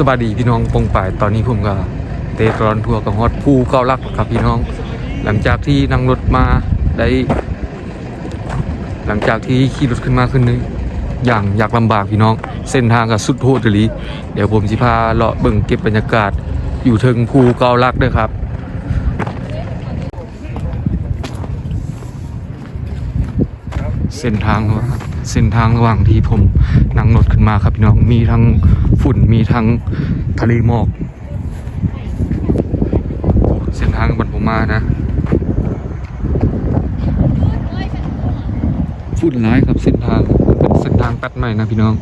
สวัสดีพี่น้องปงป่ายตอนนี้ผมก็เตะตลอนทัวร์กับฮอดภูเก้าลักครับพี่น้อง หลังจากที่นั่งรถมาได้ หลังจากที่ขี่รถขึ้นมาขึ้นนึงอย่างอยากลำบากพี่น้อง เส้นทางก็สุดโหดเลยเดี๋ยวผมสิพาเลาะเบิ่งเก็บบรรยากาศอยู่เทิงภูเก้าลักด้วยครับเส้นทางว่า เส้นทางระหว่างที่ผมนั่งรถขึ้นมาครับพี่น้องมีทั้งฝุ่นมีทั้งทะเลหมอกเส้นทางบันผมมานะฝุ่นร้ายครับเส้นทางเป็นเส้นทางแป๊ดใหม่นะพี่น้อง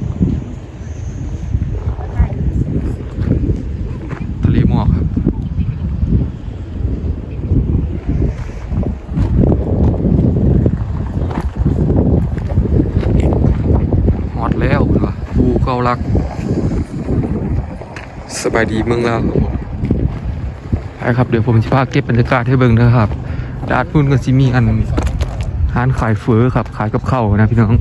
ทะเลหมอกครับ หอดแล้วเหรอ เก้าลัก สบายดีเมืองลาวครับผมไปครับ เดี๋ยวผมจะพาเก็บบรรยากาศให้เบิ่งนะครับ ดาดพุ่นก็สิมีอันร้านขายเฟอครับ ขายกับข้าวนะพี่น้อง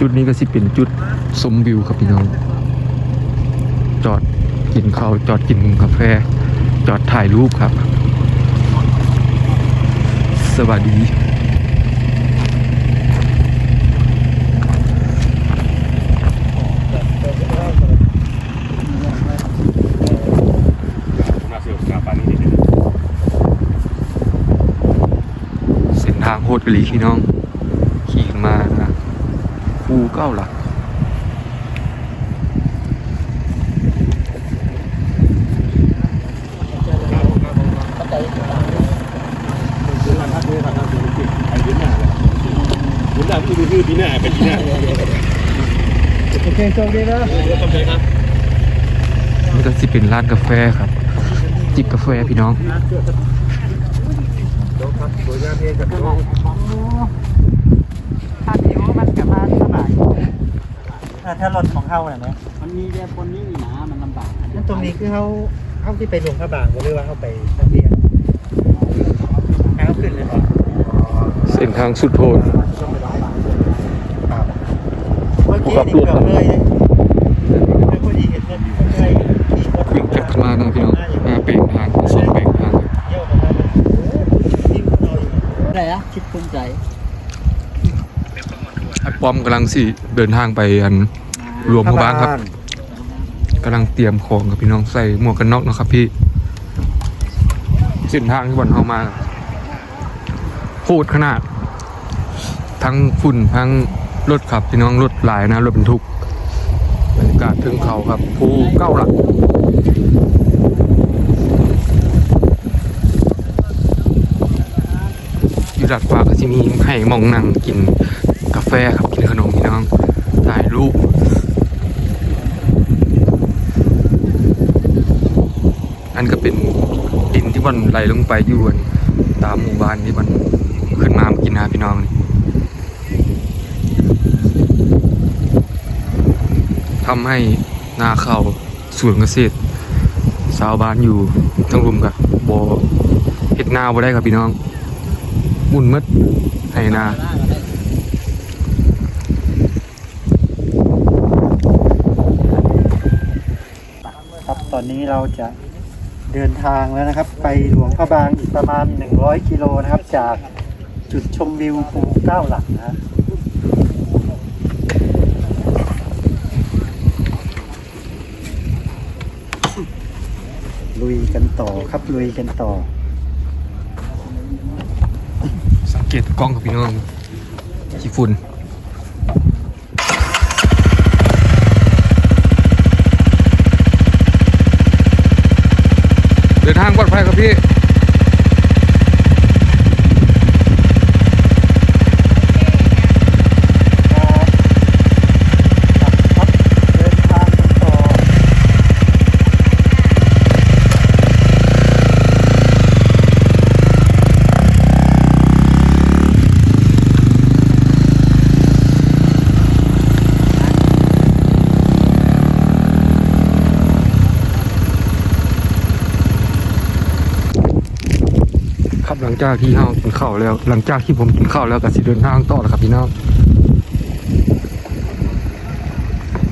จุดนี้ก็สิเป็นจุดสมวิวครับพี่น้อง จอดกินข้าวจอดกินกาแฟ จอดถ่ายรูปครับ สวัสดี เส้นทางโหดกะลีพี่น้อง ขี่มานะภูเก้าหลัก โอเคโชคดีนะนี่ก็สิเป็นร้านกาแฟครับ จิบกาแฟพี่น้องถ้าผิวมันกลับมาสบายถ้ารถของเขาเนี่ยนะมันมีเรียบนนี้หนามันลำบากนั่นตรงนี้คือเขาเขาที่ไปหลวงพระบางหรือว่าเขาไปตะเบียนเขาขึ้นเลยเหรอเส้นทางสุดโหดเมื่อกี้นี่ เกือบเลยเลยไม่พอดีเห็นรถเลยขี่รถวิ่งกลับขึ้นมานะพี่น้องมาเปลี่ยนทางสองเปลี่ยนทางเยี่ยวกันมาที่มันเอาอยู่อะไรอะคิดภูมิใจป้อมกำลังสิเดินทางไปอันรวมพระบ้านครับกำลังเตรียมของกับพี่น้องใส่หมวกกันน็อกนะครับพี่เส้นทางที่บอลเข้ามาโหดขนาด ทั้งฝุ่นทั้ง รถขับพี่น้องรถหลายนะรถบรรทุกบรรยากาศถึงเขาครับภูเก้าหลักอยู่ดัดฟ้าก็จะมีให้มองนั่งกินกาแฟครับกินขนมพี่น้องถ่ายรูปอันก็เป็นดินที่มันไหลลงไปอยู่อันตามหมู่บ้านที่มันขึ้นมามากินนะพี่น้องนี่ ทำให้นาข้าวสวนเกษตรชาวบ้านอยู่ทั้งรุมกับบ่เฮ็ดนาบ่ได้ครับพี่น้องมุนมืดให้นาครับตอนนี้เราจะเดินทางแล้วนะครับ ไปหลวงพระบางอีกประมาณ 100 กิโลนะครับ จากจุดชมวิวภูเก้าหลักนะ ลุยกันต่อ ครับลุยกันต่อ สังเกตกล้องกับพี่น้องขี้ฝุ่นเดินทางปลอดภัยครับพี่ ครับครับเดินทางกันต่อ เครับหลังจากที่เฮากินข้าวแล้ว หลังจากที่ผมกินข้าวแล้วก็สิเดินทางต่อแล้วครับพี่น้อง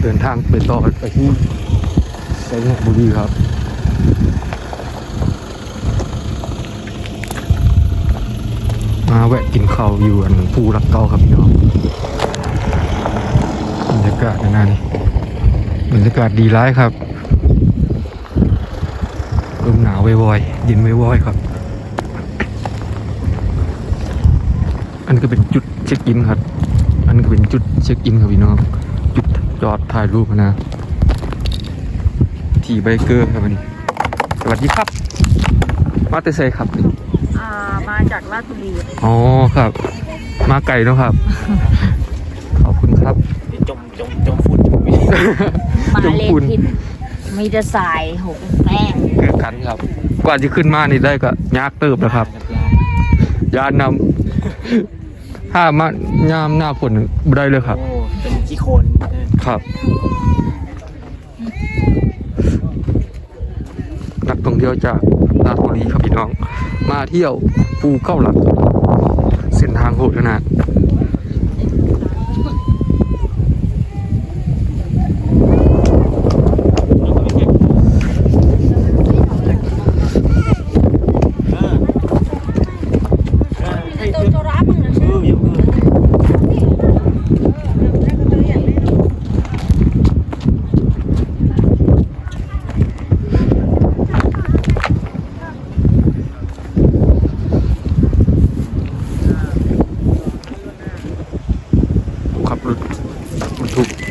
เดินทางไปต่อไปที่ไซงห์บุรีครับมาแวะกินข้าวอยู่อันภูรักเก้าครับพี่น้องบรรยากาศในนั้นบรรยากาศดีร้ายครับลมหนาววอยๆเย็นวอยๆครับ อันนก็เป็นจุดเช็คอินครับ อันนก็เป็นจุดเช็คอินครับพี่น้อง จุดจอดถ่ายรูปนะ ทีไบเกอร์ครับวันนี้ สวัสดีครับ มาเตเซครับ อ่า มาจากราชบุรี อ๋อครับ มาไก่เนอะครับ ขอบคุณครับ จมจมจมฝุ่นมาจงเลคุณนผิดมีแต่สายหกแป้งคือกันครับกว่าจะขึ้นมานี่ได้ก็ยากเติบแล้วครับ ยานนำ ถ้ามายามหน้าฝนบ่ได้เลยครับ โอ้เป็นขี้โคลนเออครับ นักท่องเที่ยวจากราชบุรีครับพี่น้อง มาเที่ยวภูเก้าหลัก เส้นทางโหดขนาด YouTube